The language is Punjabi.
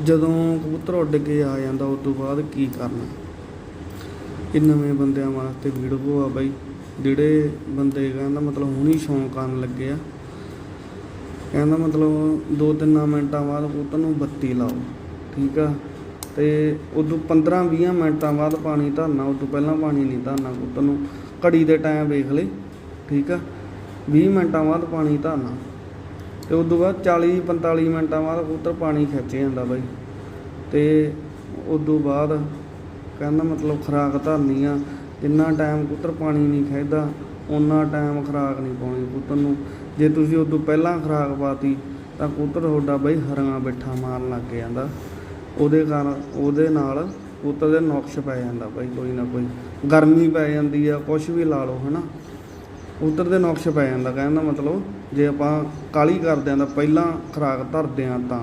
ਜਦੋਂ ਕਬੂਤਰ ਉੱਡ ਕੇ ਆ ਜਾਂਦਾ ਉਸ ਤੋਂ ਬਾਅਦ ਕੀ ਕਰਨਾ? ਇਹ ਨਵੇਂ ਬੰਦਿਆਂ ਵਾਸਤੇ ਵੀਡੀਓ ਆ ਬਾਈ। ਜਿਹੜੇ ਬੰਦੇ ਕਹਿੰਦਾ ਮਤਲਬ ਹੁਣੀ ਸ਼ੌਂਕ ਕਰਨ ਲੱਗੇ ਆ, ਕਹਿੰਦਾ ਮਤਲਬ ਦੋ ਤਿੰਨ ਮਿੰਟਾਂ ਬਾਅਦ ਕਬੂਤਰ ਨੂੰ ਬੱਤੀ ਲਾਓ, ਠੀਕ ਆ? ਤੇ ਉਦੋਂ 15 20 ਮਿੰਟਾਂ ਬਾਅਦ ਪਾਣੀ ਧਰਨਾ, ਉਦੋਂ ਪਹਿਲਾਂ ਪਾਣੀ ਨਹੀਂ ਧਰਨਾ ਕਬੂਤਰ ਨੂੰ। ਘੜੀ ਦੇ ਟਾਈਮ ਵੇਖ ਲੈ, ਠੀਕ ਆ? 20 ਮਿੰਟਾਂ ਬਾਅਦ ਪਾਣੀ ਧਰਨਾ। ਤੇ ਤੋਂ ਬਾਅਦ 40 45 ਮਿੰਟਾਂ ਬਾਅਦ ਕਬੂਤਰ ਪਾਣੀ ਖਿੱਚ ਜਾਂਦਾ ਬਾਈ। ਤੇ ਉਦੋਂ ਬਾਅਦ ਕਹਿੰਦਾ ਮਤਲਬ ਖੁਰਾਕ ਧਰਨੀ ਆ ਜਿੰਨਾ ਟਾਈਮ ਕਬੂਤਰ ਪਾਣੀ ਨਹੀਂ ਖਿੱਚਦਾ ਉਨਾ ਟਾਈਮ ਖੁਰਾਕ ਨਹੀਂ ਪਾਉਣੀ ਕਬੂਤਰ ਨੂੰ। ਜੇ ਤੁਸੀਂ ਉਦੋਂ ਪਹਿਲਾਂ ਖੁਰਾਕ ਪਾਤੀ, ਤਾਂ ਕਬੂਤਰ ਤੁਹਾਡਾ ਬਈ ਹਰੀਆਂ ਬਿੱਠਾ ਮਾਰਨ ਲੱਗ ਜਾਂਦਾ। ਉਹਦੇ ਕਾਰਨ, ਉਹਦੇ ਨਾਲ ਕਬੂਤਰ ਦੇ ਨੁਕਸ ਪੈ ਜਾਂਦਾ ਬਾਈ, ਕੋਈ ਨਾ ਕੋਈ। ਗਰਮੀ ਪੈ ਜਾਂਦੀ ਆ ਕੁਝ ਵੀ ਲਾ ਲਓ, ਹਨਾ। ਕਬੂਤਰ ਦੇ ਨੁਕਸ ਪੈ ਜਾਂਦਾ, ਕਹਿਣ ਦਾ ਮਤਲਬ ਜੇ ਆਪਾਂ ਕਾਲੀ ਕਰਦੇ ਆਂ ਤਾਂ ਪਹਿਲਾਂ ਖੁਰਾਕ ਧਰਦੇ ਆਂ ਤਾਂ।